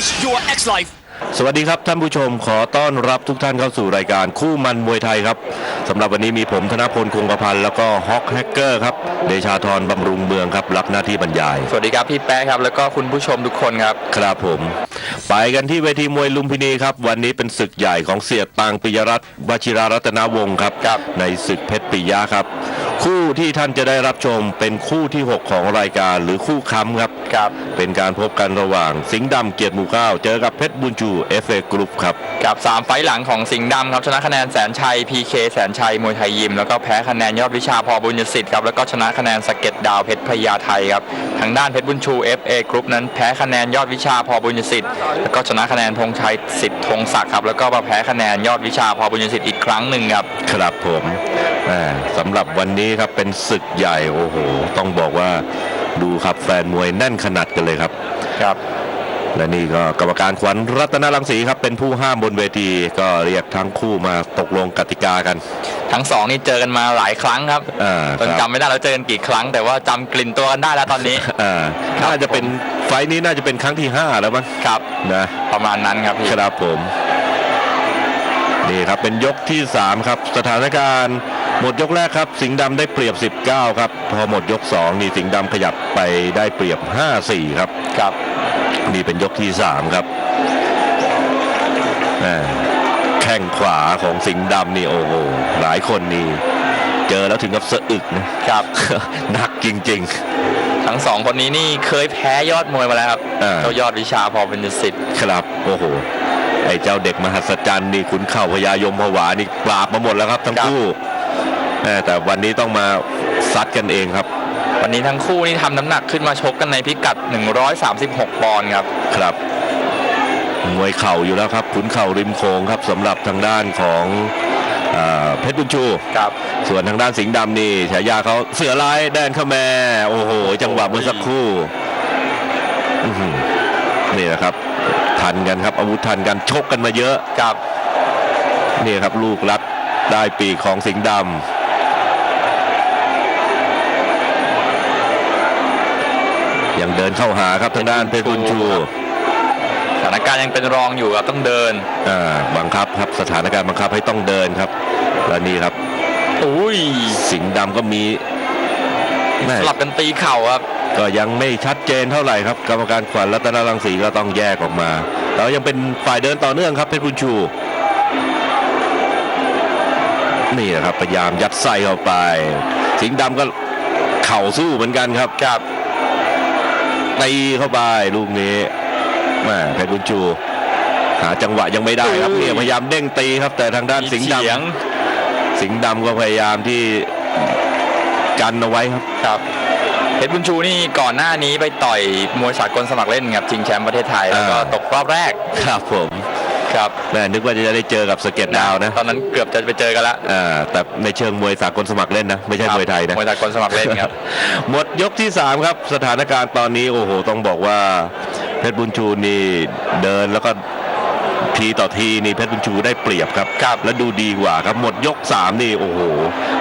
Unleash your X Life สวัสดีครับท่านผู้ชมขอต้อนรับทุกท่านเข้าสู่รายการคู่มันมวยไทยครับสำหรับวันนี้มีผมธนพลคงกระพันธ์แล้วก็ฮอกแฮกเกอร์ครับเดชาธรบำรุงเมืองครับรับหน้าที่บรรยาย สวัสดีครับพี่แป๊ะครับแล้วก็คุณผู้ชมทุกคนครับครับผม ไปกันที่เวทีมวยลุมพินีครับ วันนี้เป็นศึกใหญ่ของเสียตังปิยรัตน์วชิรารัตนวงศ์ครับครับในศึกเพชรปิยะครับ คู่ที่ท่านจะได้รับชมเป็นคู่ที่ 6 ของรายการหรือคู่ค้ำครับครับ เป็นการพบกันระหว่างสิงห์ดำเกียรติหมู่เก้าเจอกับเพชรบุญชูเอฟเอกรุ๊ปครับ กับ 3 ไฟล์หลังของสิงห์ดำครับ ชนะคะแนนแสนชัย PK แสนชัย มวยไทยยิม แล้วก็แพ้คะแนนยอดวิชาพอบุญยสิทธิ์ครับ แล้วก็ชนะคะแนนสะเก็ตดาวเพชรพญาไทยครับ ทางด้านเพชรบุญชู FA กรุ๊ปนั้นแพ้คะแนนยอดวิชาพอบุญยสิทธิ์ แล้วก็ชนะคะแนนธงชัยสิทธิ์ธงศักดิ์ครับ แล้วก็มาแพ้คะแนนยอดวิชาพอบุญยสิทธิ์อีกครั้งหนึ่งครับ ครับผมแหม่สำหรับวันนี้ครับเป็นศึกใหญ่โอ้โหต้องบอกว่าดูครับแฟนมวยแน่นขนาดกันเลยครับครับ และนี่ก็กรรมการขวัญรัตนรังสีครับเป็นผู้ห้ามบนเวทีก็เรียกทั้งคู่มาตกลงกติกากัน ทั้งสองนี่เจอกันมาหลายครั้งครับอ่าจนครับจำไม่ได้แล้วเจอกันกี่ครั้ง แต่ว่าจำกลิ่นตัวกันได้แล้วตอนนี้อ่าครับน่าจะเป็นไฟล์นี้น่าจะเป็นครั้งที่ 5 แล้วมั้งครับนะประมาณนั้นครับพี่ครับผมนี่ครับเป็นยกที่ 3 ครับสถานการณ์ หมดยกแรกครับ สิงห์ดำได้เปรียบ 19 ครับ พอหมดยก 2 นี่สิงห์ดำขยับไปได้เปรียบ 5-4 ครับครับนี่เป็นยกที่ 3 ครับแหม่แข้งขวาของสิงห์ดำนี่โอ้โหหลายคนนี่เจอแล้วถึงกับสะอึกนะครับหนักจริงทั้งสองคนนี้นี่เคยแพ้ยอดมวยมาแล้วครับอ่าเจ้ายอดวิชาพอเป็นสิทธิ์ๆครับโอ้โหไอ้เจ้าเด็กมหัศจรรย์นี่ขุนเข่าพญายมผวานี่ปราบมาหมดแล้วครับทั้งคู่ แหม่แต่วันนี้ต้องมาซัดกันเองครับ วันนี้ทั้งคู่นี่ทำน้ำหนักขึ้นมาชกกันในพิกัด 136 ปอนด์ครับครับมวยเข่าอยู่แล้วครับขุนเข่าริมโขงครับสำหรับทางด้านของเอ่อเพชรบุญชูครับส่วนทางด้านสิงห์ดำนี่ฉายาเขาเสือร้ายแดนขแมโอ้โห จังหวะเมื่อสักครู่อื้อหือนี่แหละครับ ทันกันครับ อาวุธทันกันชกกันมาเยอะครับนี่ครับลูกรัดได้ปีกของสิงห์ดำ ยังเดินเข้าหาครับทางด้านเพชรบุญชูสถานการณ์ยังเป็นรองอยู่ครับต้องเดินอ่าบังคับครับสถานการณ์บังคับให้ต้องเดินครับและนี่ครับอุ้ยสิงห์ดำก็มีแม่สลับกันตีเข่าครับ ก็ยังไม่ชัดเจนเท่าไหร่ครับกรรมการขวัญรัตนรังสีก็ต้องแยกออกมาแล้วยังเป็นฝ่ายเดินต่อเนื่องครับเพชรบุญชู นี่แหละครับพยายามยัดไส้เข้าไป สิงห์ดำก็เข่าสู้เหมือนกันครับครับ ตีเข้าไปลูกนี้แม่เพชรบุญชู หาจังหวะยังไม่ได้ครับเนี่ยพยายามเด้งตีครับ แต่ทางด้านสิงห์ดเฉียงำสิงห์ดำก็พยายามที่กันเอาไว้ครับครับเพชรบุญชูนี่ก่อนหน้านี้ไปต่อยมวยสากลสมัครเล่นครับชิงแชมป์ประเทศไทยแล้วก็อ่าตกรอบแรกครับผม ครับแม่นึกว่าจะได้เจอกับสเก็ตดาวนะ ตอนนั้นเกือบจะไปเจอกันแล้วอ่าแต่ในเชิงมวยสากลสมัครเล่นนะ ไม่ใช่มวยไทยนะมวยสากลสมัครเล่นครับ หมดยกที่ 3 ครับ สถานการณ์ตอนนี้โอ้โห ต้องบอกว่าเพชรบุญชูนี่เดินแล้วก็ทีต่อทีนี่เพชรบุญชูได้เปรียบครับครับ และดูดีกว่าครับหมดยก 3 นี่โอ้โห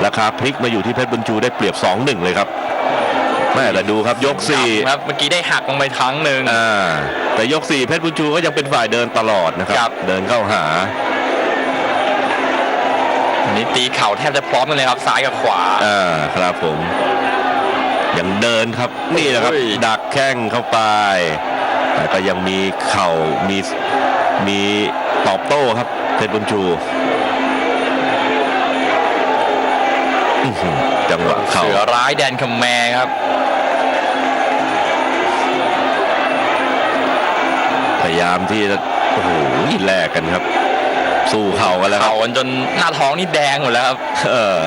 ราคาพลิกมาอยู่ที่เพชรบุญชูได้เปรียบ 2-1 เลยครับแม่แต่ดูครับยก4ครับเมื่อกี้ได้หักลงไปครั้งหนึ่งอ่า แต่ยก4เพชรบุญชูก็ยังเป็นฝ่ายเดินตลอดนะคครัรับบเดินเข้าหาอันนี้ตีเข่าแทบจะพร้อมกันเลยครับซ้ายกับขวาอ่าครับผมยังเดินครับนี่แหละครับโอ้ยดักแข้งเข้าไป แต่ก็ยังมีเข่ามีมีตอบโต้ครับเพชรบุญชูอื้อหือจังหวะเข่าเสือร้ายแดนคำแมครับ ยายามที่จะโอ้โหแลกกันครับ สู้เข่ากันแล้วครัเข่าบกันจนหน้าท้องนี่แดงหมดแล้วครับ เออ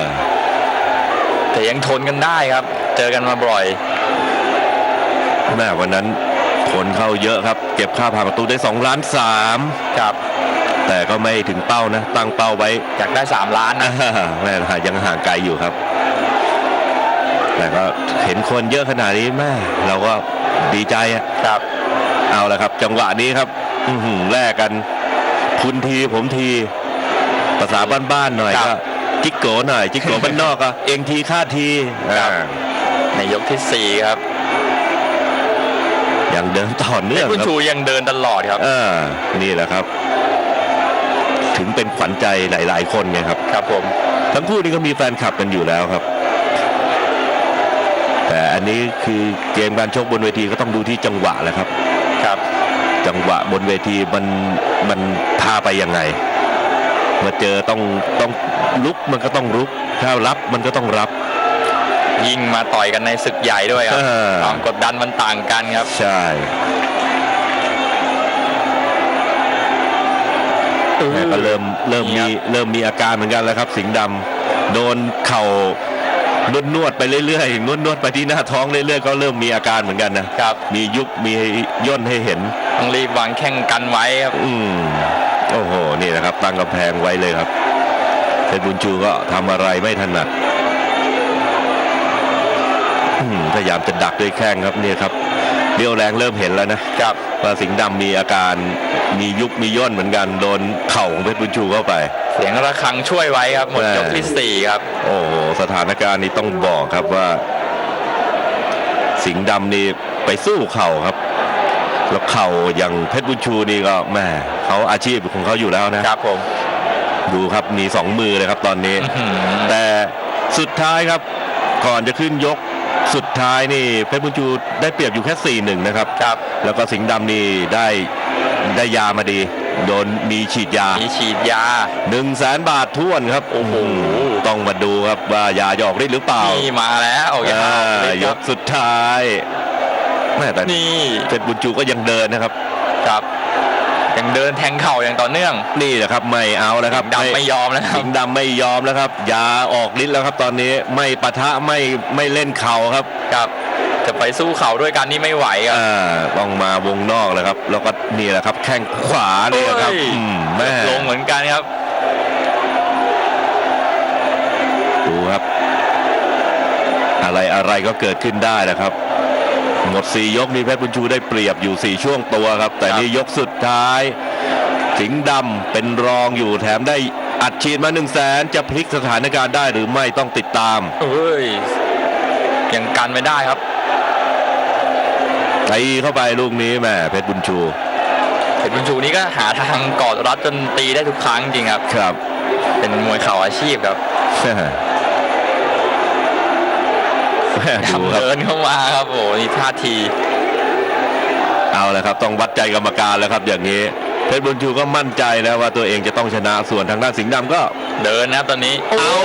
แต่ยังทนกันได้ครับ เจอกันมาบ่อยแม่วันนั้นผลเข้าเยอะครับ เก็บค่าผ่านประตูได้2ล้านสามครับ แต่ก็ไม่ถึงเป้านะ ตั้งเป้าไว้อยากได้ 3 ล้านนะอ่าแม่ยังห่างไกลอยู่ครับ แต่ก็เห็นคนเยอะขนาดนี้แม่เราก็ดีใจอะครับ เอาละครับ จังหวะนี้ครับ อื้อหือแลกกัน คุณทีผมที ภาษาบ้านๆหน่อยครัก็บจิกโกหน่อย จิกโกบ้านนอกก็เองทีค่าทีครับอ่าในยกที่4ครับยังเดินต่อเพเนื่ชองรบุญครับชูยังเดินตลอดครับเออนี่แหละครับ ถึงเป็นขวัญใจหลาย ๆ คนไงครับ ครับผม ทั้งคู่นี้ก็มีแฟนคลับกันอยู่แล้วครับ แต่อันนี้คือเกมการชกบนเวทีก็ต้องดูที่จังหวะแหละครับครับ จังหวะบนเวทีมันมันพาไปยังไงเมื่อเจอต้องต้องลุกมันก็ต้องลุก ถ้ารับมันก็ต้องรับ ยิ่งมาต่อยกันในศึกใหญ่ด้วยครับเออความกดดันมันต่างกันครับ ใช่แม่ก็เริ่มเริ่มมีเริ่มมีอาการเหมือนกันแล้วครับ สิงห์ดำโดนเข่านวดนวดๆไปเรื่อยๆนวดนวดๆไปที่หน้าท้องเรื่อยๆก็เริ่มมีอาการเหมือนกันนะครับ มียุบมีย่นให้เห็น ต้องรีบวางแข้งกันไว้ครับอืมโอ้โหนี่นะครับ ตั้งกำแพงไว้เลยครับเพชรบุญชูก็ทำอะไรไม่ถนัดอืมพยายามจะดักด้วยแข้งครับเนี่ยครับเรี่ยวแรงเริ่มเห็นแล้วนะครับว่าสิงห์ดำมีอาการมียุบมีย่นเหมือนกันโดนเข่าของเพชรบุญชูเข้าไป เสียงระฆังช่วยไว้ครับหมดแม่ยกที่สี่ครับ โอ้โหสถานการณ์นี้ต้องบอกครับว่า สิงห์ดำนี่ไปสู้เข่าครับ แล้วเข่าอย่างเพชรบุญชูนี่ก็แหม่เขาอาชีพของเขาอยู่แล้วนะครับผม ดูครับมีสองมือเลยครับตอนนี้อื้อหือแต่สุดท้ายครับก่อนจะขึ้นยกสุดท้ายนี่เพชรบุญชูได้เปรียบอยู่แค่4ี่หนึ่งนะครับครับ แล้วก็สิงห์ดำนี่ได้ได้ยามาดี โดนมีฉีดยา มีฉีดยา1นึ่งแสนบาทท้วนครับโอ้โหต้องมาดูครับว่ายาจะออกฤทธิ์หรือเปล่านี่มาแล้วอ่ายกสุดท้าย แม่แต่นี่เพชรบุญชูก็ยังเดินนะครับครับ ยังเดินแทงเข่าอย่างต่อเนื่อง นี่แหละครับไม่เอาแล้วครับดำไม่ยอมแล้วครัสิบงห์ดำไม่ยอมแล้วครับยาออกฤทธิ์แล้วครับ ตอนนี้ไม่ปะทะไม่ไม่เล่นเข่าครับครับจะไปสู้เข่าด้วยกันนี่ไม่ไหวครับอ่าต้องมาวงนอกแล้วครับ แล้วก็นี่แหละครับ แข้งขวาเนี่ยครับโอ้ยอืมแม่ลงเหมือนกันครับดูครับ อะไรอะไรก็เกิดขึ้นได้นะครับ หมดสี่ยกนี้เพชรบุญชูได้เปรียบอยู่สี่ช่วงตัวครับ แต่ครับนี่ยกสุดท้าย สิงห์ดำเป็นรองอยู่แถมได้อัดฉีดมาหนึ่งแสนจะพลิกสถานการณ์ได้หรือไม่ต้องติดตามเอ้ยยังกันไม่ได้ครับตีเข้าไปลูกนี้แม่เพชรบุญชูเพชรบุญชูนี่ก็หาทางกอดรัดจนตีได้ทุกครั้งจริงครับ ครับ เป็นมวยเข่าอาชีพครับแม่ ดูครับเดินเข้ามาครับโอ้โหนี่ท่าที เอาละครับ ต้องวัดใจกรรมการแล้วครับ อย่างนี้เพชรบุญชูก็มั่นใจแล้วว่าตัวเองจะต้องชนะส่วนทางด้านสิงห์ดำก็ เดินนะครับตอนนี้เอา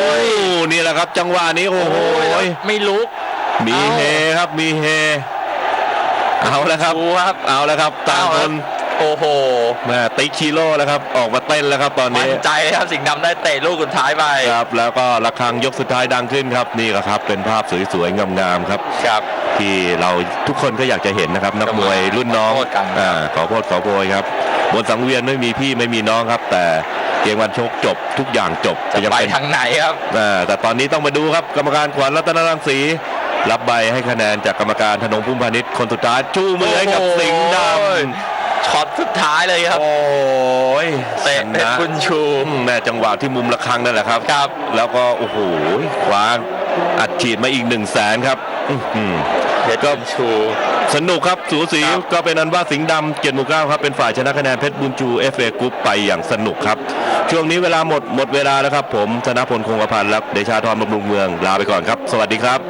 นี่แหละครับจังหวะนี้โอ้โหไม่ลุก มีเฮครับมีเฮ เอาแล้วครับดูครับเอาแล้วครับต่างคน โอ้โหแม่ติ๊กชิโร่แล้วครับ ออกมาเต้นแล้วครับตอนมั่นี้นใจเลยครับสิงห์ดำได้เตะลูกสุดท้ายไปครับ แล้วก็ระฆังยกสุดท้ายดังขึ้นครับนี่ก็ครับ เป็นภาพสวยๆงามๆครับ ครับ ที่เราทุกคนก็อยากจะเห็นนะครับนักมวยรุ่นน้องขอโทษกัน อ่าขอโทษขอโพยครับ บนสังเวียนไม่มีพี่ไม่มีน้องครับ แต่เกมวันชกจบทุกอย่างจบจะยังไปเป็นทางไหนครับ อ่าแต่ตอนนี้ต้องมาดูครับกรรมการขวัญรัตนรังสี รับใบให้คะแนนจากกรรมการธนงพุ่มพาณิชย์คนสุดท้ายจูมือให้กับโอ้โห สิงห์ด ช็อตสุดท้ายเลยคำรับ โอ้ยเตะเพชรบุญชูอืมแม่จังหวะที่มุมระฆังนั่นแหละครับ ครับ แล้วก็โอ้โหคว้าอัดฉีดมาอีกหนึ่งแสนครับอื้อหือ เพชรบุญชู สนุกครับสูสีครับก็เป็นอันว่าสิงห์ดำเกียรติหมู่เก้าครับเป็นฝ่ายชนะคะแนนเพชรบุญชูเอฟเอกรุ๊ปไปอย่างสนุกครับ ช่วงนี้เวลาหมดหมดเวลาแล้วครับ ผมธนพลคงกระพันธ์และเดชาธรบำรุงเมืองลาไปก่อนครับ สวัสดีครับ